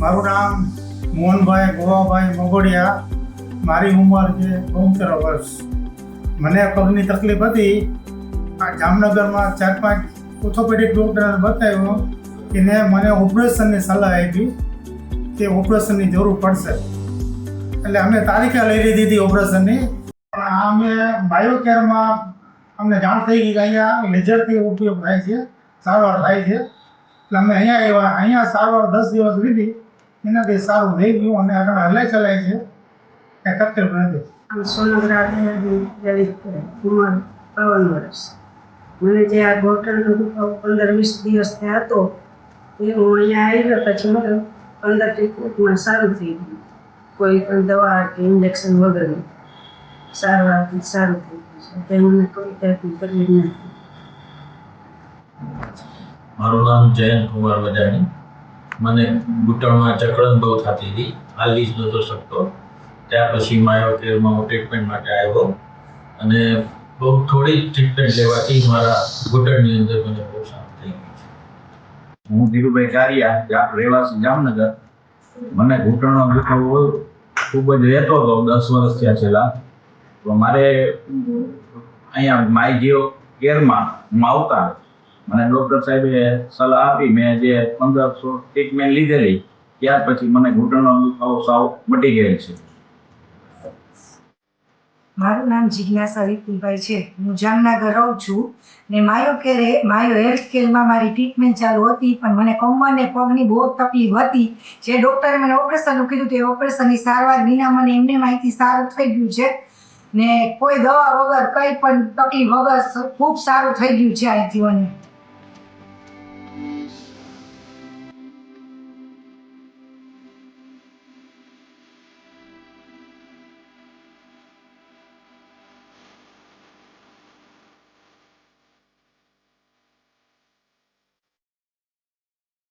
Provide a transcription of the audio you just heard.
મારું નામ મોહનભાઈ ગોવાભાઈ મોગોડિયા. મારી ઉંમર છે બોતેર વર્ષ. મને પગની તકલીફ હતી. આ જામનગરમાં ચાર પાંચ ઓર્થોપેડિક ડૉક્ટરને બતાવ્યો કે ને મને ઓપરેશનની સલાહ આપી કે ઓપરેશનની જરૂર પડશે. એટલે અમે તારીખે લઈ લીધી હતી ઓપરેશનની અમે બાયોકેરમાં અમને જાણ થઈ ગઈ કે અહીંયા લેઝરથી ઉપયોગ થાય છે, સારવાર થાય છે. એટલે અમે અહીંયા આવ્યા, અહીંયા સારવાર દસ દિવસ લીધી એનાથી સારું થઈ ગયું અને આગળ હલાઈ ચલાય છે. એ તકલીફ નથી આમ સોનોગ્રા લલિત ઉંમર બાવન વર્ષ. મને જે આ ઘોટણનો દુખાવો પંદર વીસ દિવસ થયા હતો એ હું અહીંયા આવ્યો પછી મને પંદર ટ્રીટમેન્ટમાં સારું થઈ ગયું. કોઈ પણ દવા કે ઇન્જેક્શન વગરની. સારવારથી સારું થઈ ગયું છે. તે મને કોઈ ટાઈપની તકલીફ નથી. મારું નામ જયંત કુમાર વજાણી મને ઘૂંટણમાં જકડન બહુ થતી હતી. હાલી જ નહોતો શકતો. ત્યાર પછી માયો કેરમાં હું ટ્રીટમેન્ટ માટે આવ્યો અને બહુ થોડી ટ્રીટમેન્ટ લેવાથી મારા ઘૂંટણની અંદર મને બહુ શાંત થઈ ગયું હું ધીરુભાઈ કારિયા રહેવાસી, જામનગર. મને ઘૂંટણનો દુખાવો ખૂબ જ રહેતો હતો. દસ વર્ષ થયા છેલ્લા. તો મારે અહીંયા માય જીઓ કેરમાં હું આવતા મને ડૉક્ટર સાહેબે સલાહ આપી, મેં જે પંદરસો ટ્રીટમેન્ટ લીધેલી, ત્યાર પછી મને ઘૂંટણનો દુખાવો સાવ મટી ગયેલ છે. મારું નામ જિજ્ઞાસા વિપુલભાઈ છે. હું જામનગર રહું છું ને માયો કેરે, માયો હેલ્થ કેરમાં મારી ટ્રીટમેન્ટ ચાલુ હતી, પણ મને કમર ને પગની બહુ તકલીફ હતી. જે ડૉક્ટરે મને ઓપરેશનનું કીધું તે ઓપરેશનની સારવાર વિના મને એમને માહિતી સારું થઈ ગયું છે. ને કોઈ દવા વગર કંઈ પણ તકલીફ વગર ખૂબ સારું થઈ ગયું છે અહીંથી મને